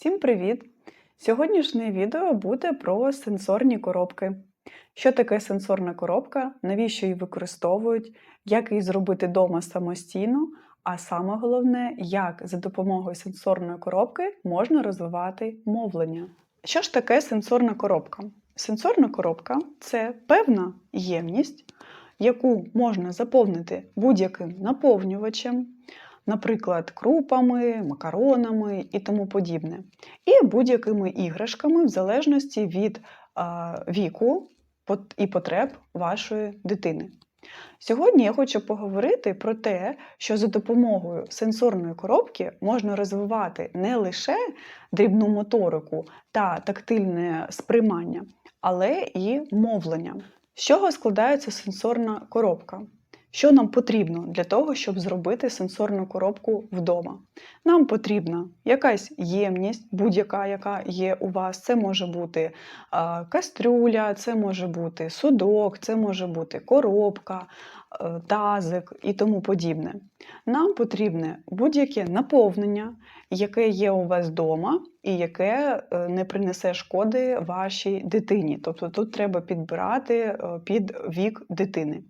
Всім привіт! Сьогоднішнє відео буде про сенсорні коробки. Що таке сенсорна коробка, навіщо її використовують, як її зробити вдома самостійно, а саме головне, як за допомогою сенсорної коробки можна розвивати мовлення. Що ж таке сенсорна коробка? Сенсорна коробка це певна ємність, яку можна заповнити будь-яким наповнювачем, наприклад, крупами, макаронами і тому подібне, і будь-якими іграшками в залежності від віку і потреб вашої дитини. Сьогодні я хочу поговорити про те, що за допомогою сенсорної коробки можна розвивати не лише дрібну моторику та тактильне сприймання, але і мовлення. З чого складається сенсорна коробка? Що нам потрібно для того, щоб зробити сенсорну коробку вдома? Нам потрібна якась ємність, будь-яка, яка є у вас. Це може бути кастрюля, це може бути судок, це може бути коробка, е, тазик і тому подібне. Нам потрібне будь-яке наповнення, яке є у вас вдома, і яке е, не принесе шкоди вашій дитині. Тобто тут треба підбирати е, під вік дитини.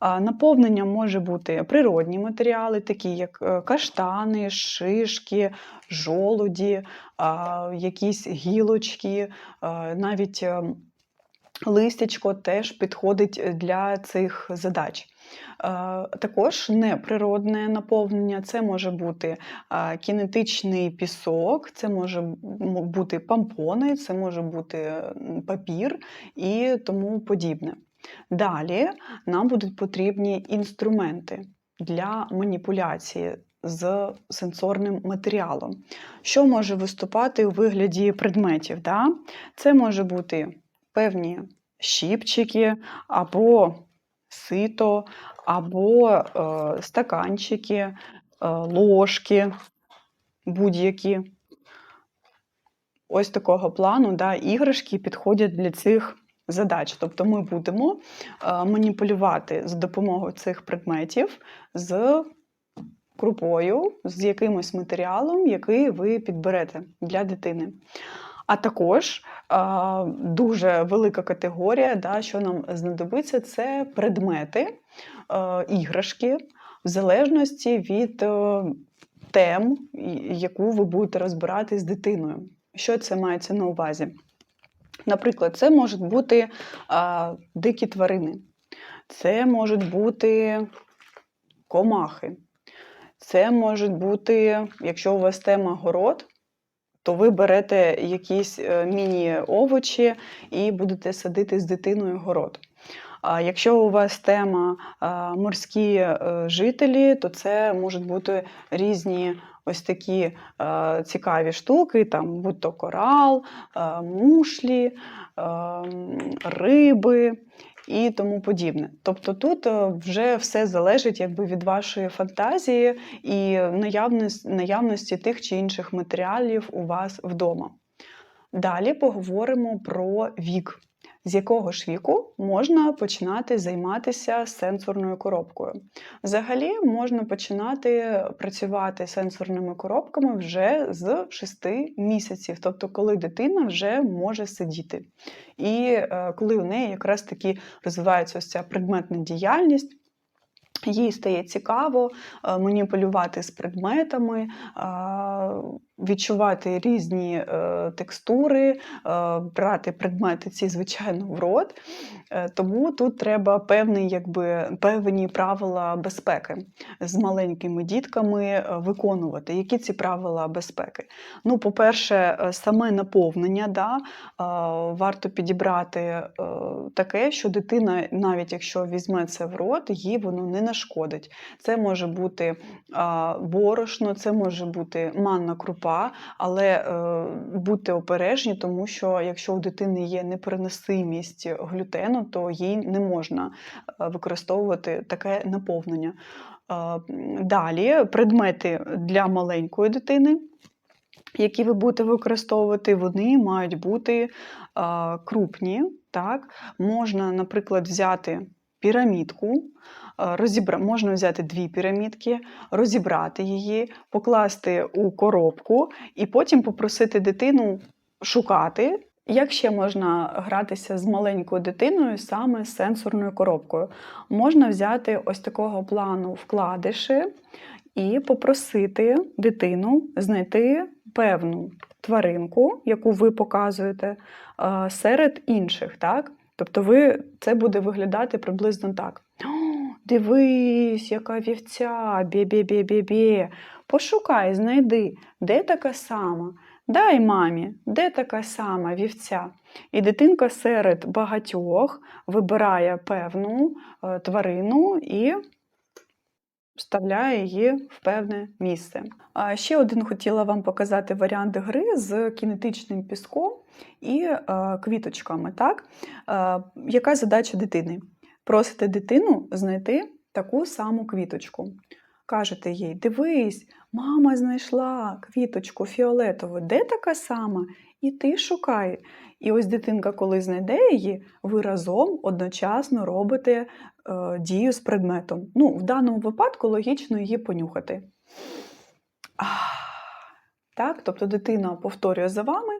Наповнення може бути природні матеріали, такі як е, каштани, шишки, жолуді, якісь гілочки, навіть е, листячко теж підходить для цих задач. Також неприродне наповнення це може бути кінетичний пісок, це може бути помпони, це може бути папір і тому подібне. Далі нам будуть потрібні інструменти для маніпуляції з сенсорним матеріалом. Що може виступати у вигляді предметів? Да? Це може бути певні щіпчики, або сито, або е, стаканчики, е, ложки будь-які. Ось такого плану да, іграшки підходять для цих задач. Тобто ми будемо е, маніпулювати з допомогою цих предметів з крупою, з якимось матеріалом, який ви підберете для дитини. А також дуже велика категорія, да, що нам знадобиться, це предмети, е, іграшки, в залежності від е, тем, яку ви будете розбирати з дитиною. Що це мається на увазі? Наприклад, це можуть бути а, дикі тварини, це можуть бути комахи, це можуть бути, якщо у вас тема город, то ви берете якісь е, міні-овочі і будете садити з дитиною город. А якщо у вас тема морські е, жителі, то це можуть бути різні ось такі е, цікаві штуки, там будь-то корал, е, мушлі, е, риби і тому подібне. Тобто тут е, вже все залежить якби, від вашої фантазії і наявності, наявності тих чи інших матеріалів у вас вдома. Далі поговоримо про вік. З якого ж віку можна починати займатися сенсорною коробкою? Взагалі можна починати працювати сенсорними коробками вже з 6 місяців, тобто коли дитина вже може сидіти. І е, коли у неї якраз таки розвивається ось ця предметна діяльність. Їй стає цікаво е, маніпулювати з предметами, е, відчувати різні е, текстури, брати предмети ці, звичайно, в рот. Тому тут треба певні, якби, певні правила безпеки з маленькими дітками виконувати. Які ці правила безпеки? Ну, по-перше, саме наповнення, да, варто підібрати таке, що дитина, навіть якщо візьме це в рот, їй воно не нашкодить. Це може бути борошно, це може бути манна крупа, але е, будьте обережні, тому що якщо у дитини є непереносимість глютену, то їй не можна е, використовувати таке наповнення. Е, Далі предмети для маленької дитини. Які ви будете використовувати, вони мають бути крупні. Так? Можна, наприклад, взяти пірамідку. Е, Розібра... Можна взяти дві пірамідки, розібрати її, покласти у коробку і потім попросити дитину шукати. Як ще можна гратися з маленькою дитиною саме з сенсорною коробкою? Можна взяти ось такого плану вкладиші і попросити дитину знайти певну тваринку, яку ви показуєте, е, серед інших. Так? Тобто ви, це буде виглядати приблизно так. «О, Дивись, яка вівця, бє-бє-бє-бє-бє. Пошукай, знайди, де така сама. Дай мамі, де така сама вівця? І дитинка серед багатьох вибирає певну е, тварину і вставляє її в певне місце. А ще один хотіла вам показати варіант гри з кінетичним піском і е, квіточками. Так? Е, яка задача дитини? Просите дитину знайти таку саму квіточку. Кажете їй: дивись, мама знайшла квіточку фіолетову, де така сама? І ти шукай. І ось дитинка, коли знайде її, ви разом одночасно робите е, дію з предметом. Ну, в даному випадку логічно її понюхати. Так, тобто дитина повторює за вами,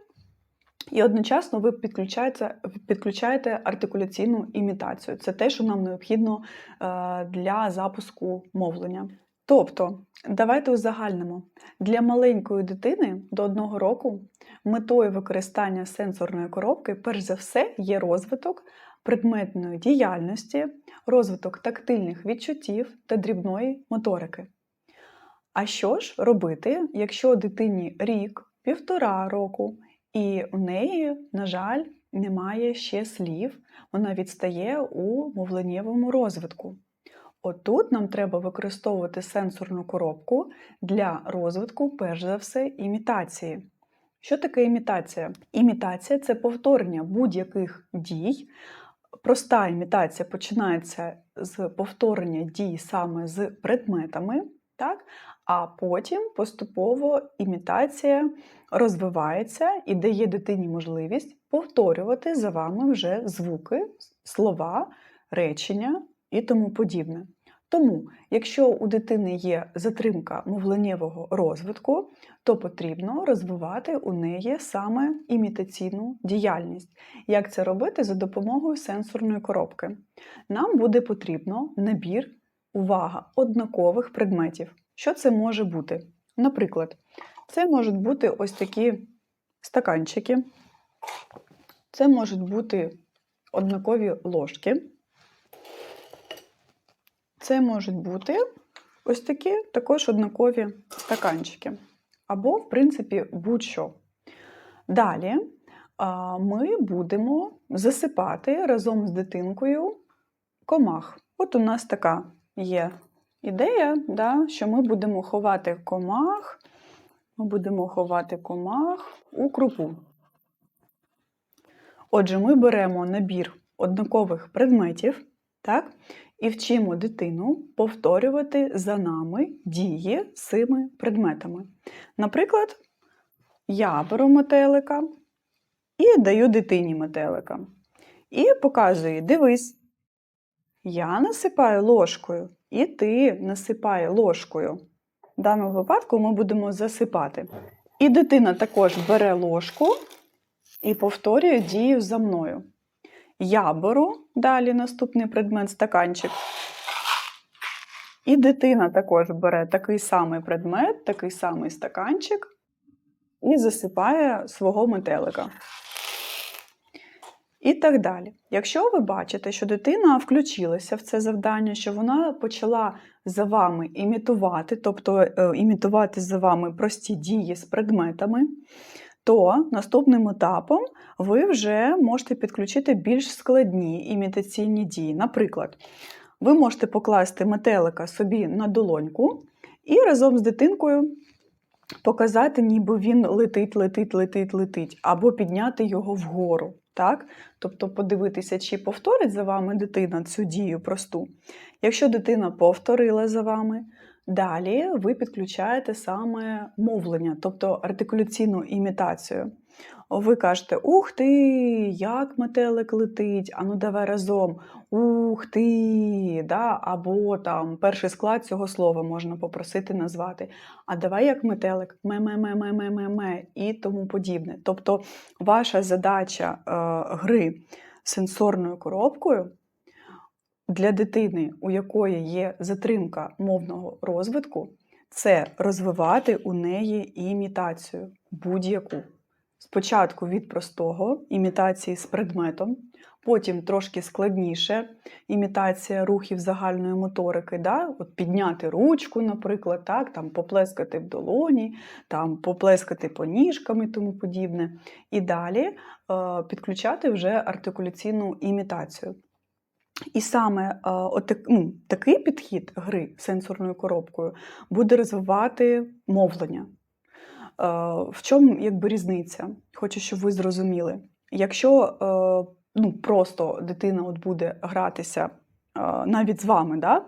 і одночасно ви підключаєте, підключаєте артикуляційну імітацію. Це те, що нам необхідно е, для запуску мовлення. Тобто, давайте узагальнимо. Для маленької дитини до одного року метою використання сенсорної коробки, перш за все, є розвиток предметної діяльності, розвиток тактильних відчуттів та дрібної моторики. А що ж робити, якщо дитині рік, півтора року, і у неї, на жаль, немає ще слів, вона відстає у мовленнєвому розвитку? Отут нам треба використовувати сенсорну коробку для розвитку, перш за все, імітації. Що таке імітація? Імітація це повторення будь-яких дій. Проста імітація починається з повторення дій саме з предметами, так? а потім поступово імітація розвивається і дає дитині можливість повторювати за вами вже звуки, слова, речення і тому подібне. Тому, якщо у дитини є затримка мовленнєвого розвитку, то потрібно розвивати у неї саме імітаційну діяльність. Як це робити за допомогою сенсорної коробки? Нам буде потрібно набір, увага, однакових предметів. Що це може бути? Наприклад, це можуть бути ось такі стаканчики, це можуть бути однакові ложки. Це можуть бути ось такі також однакові стаканчики. Або, в принципі, будь-що. Далі ми будемо засипати разом з дитинкою комах. От у нас така є ідея, да, що ми будемо ховати комах, ми будемо ховати комах у крупу. Отже, ми беремо набір однакових предметів, так, і вчимо дитину повторювати за нами дії з цими предметами. Наприклад, я беру метелика і даю дитині метелика. І показую: дивись, я насипаю ложкою, і ти насипай ложкою. В даному випадку ми будемо засипати. І дитина також бере ложку і повторює дію за мною. Я беру далі наступний предмет стаканчик. І дитина також бере такий самий предмет, такий самий стаканчик і засипає свого метелика. І так далі. Якщо ви бачите, що дитина включилася в це завдання, що вона почала за вами імітувати, тобто е, імітувати за вами прості дії з предметами, то наступним етапом ви вже можете підключити більш складні імітаційні дії. Наприклад, ви можете покласти метелика собі на долоньку і разом з дитинкою показати, ніби він летить, летить, летить, летить, або підняти його вгору. Так? Тобто подивитися, чи повторить за вами дитина цю дію просту. Якщо дитина повторила за вами, далі ви підключаєте саме мовлення, тобто артикуляційну імітацію. Ви кажете: Ух ти, як метелик летить! Ану, давай разом. Ух ти! Да? Або там перший склад цього слова можна попросити назвати. А давай як метелик, ме-ме-ме-ме-ме-ме-ме і тому подібне. Тобто ваша задача е, гри сенсорною коробкою для дитини, у якої є затримка мовного розвитку, це розвивати у неї імітацію будь-яку. Спочатку від простого імітації з предметом, потім трошки складніше імітація рухів загальної моторики, да? От підняти ручку, наприклад, так? там поплескати в долоні, там поплескати по ніжкам і тому подібне. І далі е, підключати вже артикуляційну імітацію. І саме е, отак, ну, такий підхід гри сенсорною коробкою буде розвивати мовлення. Е, в чому якби різниця? Хочу, щоб ви зрозуміли. Якщо е, ну, просто дитина от буде гратися е, навіть з вами, да?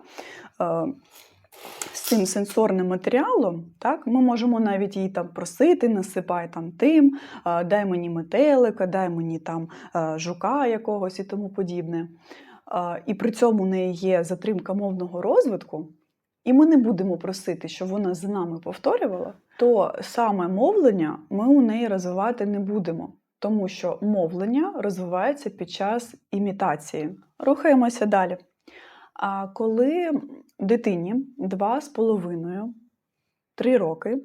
з цим сенсорним матеріалом, так, ми можемо навіть її там просити, насипай там тим, дай мені метелика, дай мені там жука якогось і тому подібне. І при цьому у неї є затримка мовного розвитку, і ми не будемо просити, щоб вона за нами повторювала, то саме мовлення ми у неї розвивати не будемо, тому що мовлення розвивається під час імітації. Рухаємося далі. А коли дитині 2,5-3 роки,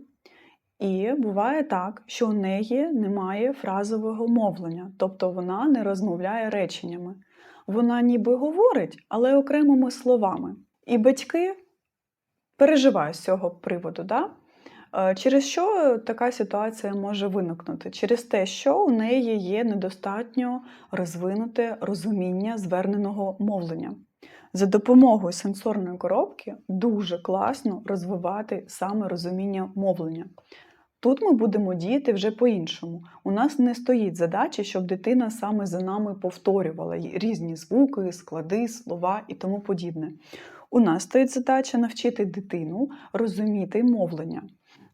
і буває так, що у неї немає фразового мовлення, тобто вона не розмовляє реченнями. Вона ніби говорить, але окремими словами. І батьки переживають з цього приводу. Да? Е, Через що така ситуація може виникнути? Через те, що у неї є недостатньо розвинуте розуміння зверненого мовлення. За допомогою сенсорної коробки дуже класно розвивати саме розуміння мовлення. Тут ми будемо діяти вже по-іншому. У нас не стоїть задачі, щоб дитина саме за нами повторювала різні звуки, склади, слова і тому подібне. У нас стоїть задача навчити дитину розуміти мовлення.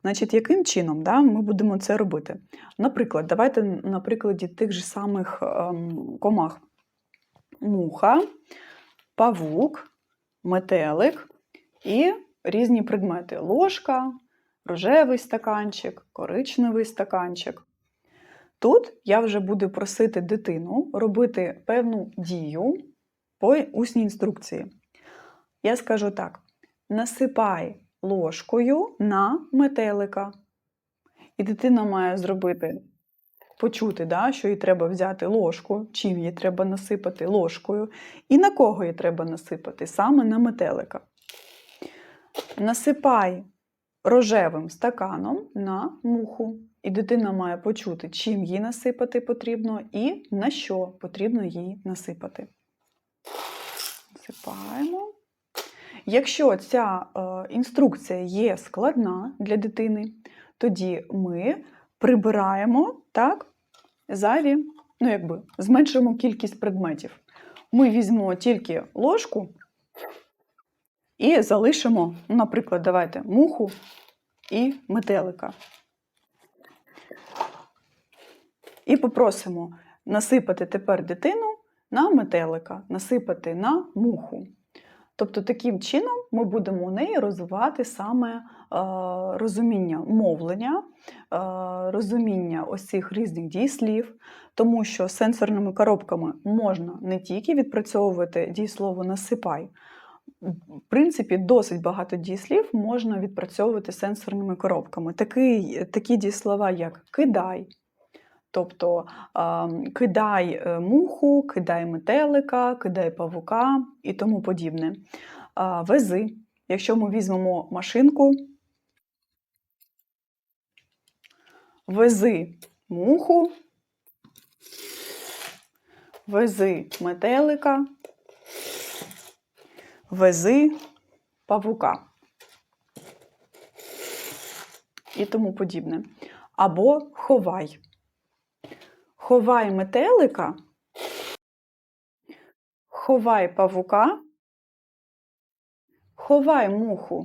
Значить, яким чином да, ми будемо це робити? Наприклад, давайте на прикладі тих же самих ем, комах: муха, павук, метелик і різні предмети: ложка, рожевий стаканчик, коричневий стаканчик. Тут я вже буду просити дитину робити певну дію по усній інструкції. Я скажу так: насипай ложкою на метелика. І дитина має зробити, почути, да, що їй треба взяти ложку, чим їй треба насипати ложкою, і на кого їй треба насипати, саме на метелика. Насипай рожевим стаканом на муху. І дитина має почути, чим їй насипати потрібно і на що потрібно їй насипати. Насипаємо. Якщо ця е, інструкція є складна для дитини, тоді ми прибираємо так, зайві, ну якби зменшуємо кількість предметів. Ми візьмемо тільки ложку і залишимо, наприклад, давайте муху і метелика. І попросимо насипати тепер дитину на метелика, насипати на муху. Тобто, таким чином ми будемо у неї розвивати саме е, розуміння мовлення, е, розуміння ось цих різних дієслів, тому що сенсорними коробками можна не тільки відпрацьовувати дієслово насипай. В принципі, досить багато дієслів можна відпрацьовувати сенсорними коробками. Такі, такі дієслова, як кидай, Тобто кидай е, муху, кидай метелика, кидай павука і тому подібне. Вези. Якщо ми візьмемо машинку, вези муху, вези метелика, вези павука і тому подібне. Або ховай. Ховай метелика, ховай павука, ховай муху.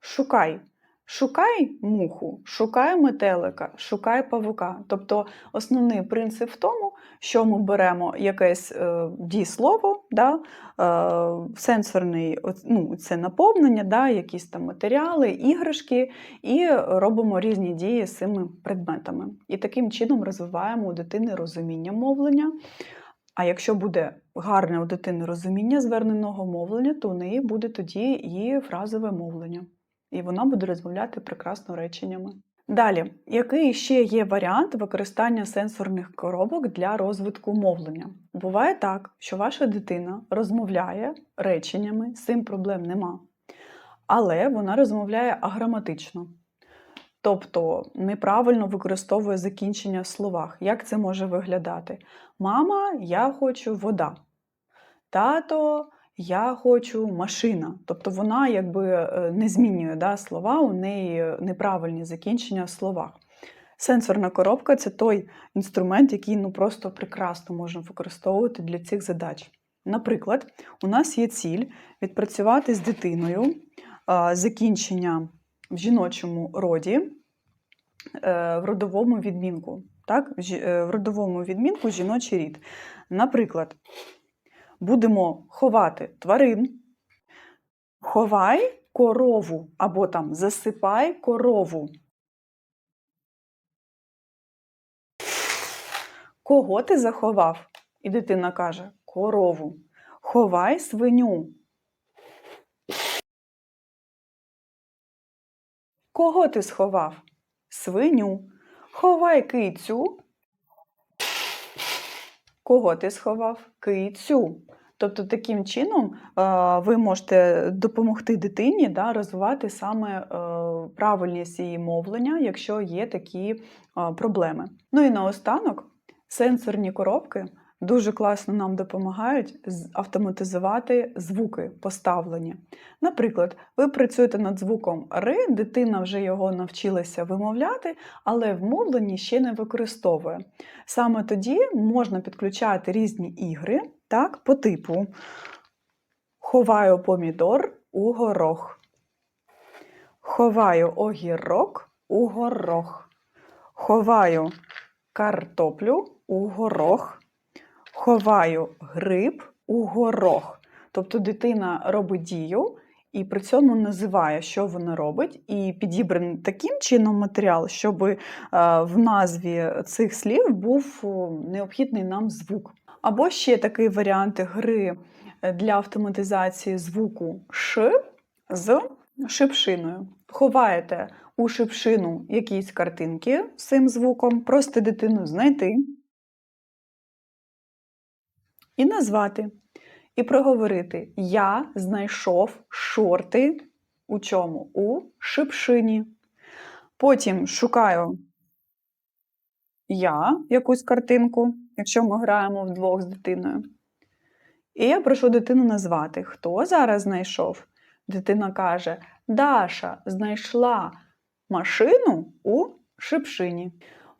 Шукай. Шукай муху, шукай метелика, шукай павука. Тобто основний принцип в тому, що ми беремо якесь е, дієслово, да, е, сенсорний ну, це наповнення, да, якісь там матеріали, іграшки, і робимо різні дії з цими предметами. І таким чином розвиваємо у дитини розуміння мовлення. А якщо буде гарне у дитини розуміння зверненого мовлення, то у неї буде тоді і фразове мовлення. І вона буде розмовляти прекрасно реченнями. Далі, який ще є варіант використання сенсорних коробок для розвитку мовлення? Буває так, що ваша дитина розмовляє реченнями, з цим проблем нема. Але вона розмовляє аграматично. Тобто неправильно використовує закінчення в словах. Як це може виглядати? Мама, я хочу вода. Тато, я хочу машина. Тобто вона якби е, не змінює да, слова, у неї неправильні закінчення в словах. Сенсорна коробка це той інструмент, який ну, просто прекрасно можна використовувати для цих задач. Наприклад, у нас є ціль відпрацювати з дитиною закінчення в жіночому роді е, в родовому відмінку. Так? Е, В родовому відмінку жіночий рід. Наприклад, будемо ховати тварин, ховай корову або там засипай корову. Кого ти заховав? І дитина каже: корову. Ховай свиню. Кого ти сховав? Свиню. Ховай кицю. Кого ти сховав? Кицю. Тобто таким чином е, ви можете допомогти дитині да, розвивати саме е, правильність її мовлення, якщо є такі е, проблеми. Ну і наостанок, сенсорні коробки дуже класно нам допомагають автоматизувати звуки поставлені. Наприклад, ви працюєте над звуком Р, дитина вже його навчилася вимовляти, але в мовленні ще не використовує. Саме тоді можна підключати різні ігри так, по типу ховаю помідор у горох. Ховаю огірок у горох. Ховаю картоплю у горох. Ховаю гриб у горох. Тобто дитина робить дію і при цьому називає, що вона робить, і підібраний таким чином матеріал, щоб е, в назві цих слів був необхідний нам звук. Або ще такий варіант гри е, для автоматизації звуку Ш з шипшиною. Ховаєте у шипшину якісь картинки з цим звуком, просите дитину знайти і назвати. І проговорити: Я знайшов шорти у чому? У шипшині. Потім шукаю я якусь картинку, якщо ми граємо вдвох з дитиною. І я прошу дитину назвати, хто зараз знайшов. Дитина каже: Даша знайшла машину у шипшині.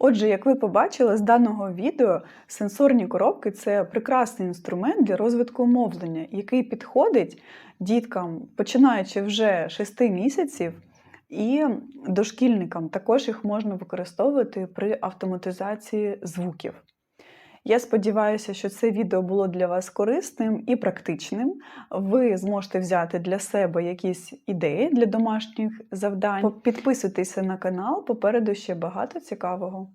Отже, як ви побачили з даного відео, сенсорні коробки це прекрасний інструмент для розвитку мовлення, який підходить діткам, починаючи вже 6 місяців, і дошкільникам також їх можна використовувати при автоматизації звуків. Я сподіваюся, що це відео було для вас корисним і практичним. Ви зможете взяти для себе якісь ідеї для домашніх завдань. Підписуйтеся на канал, попереду ще багато цікавого.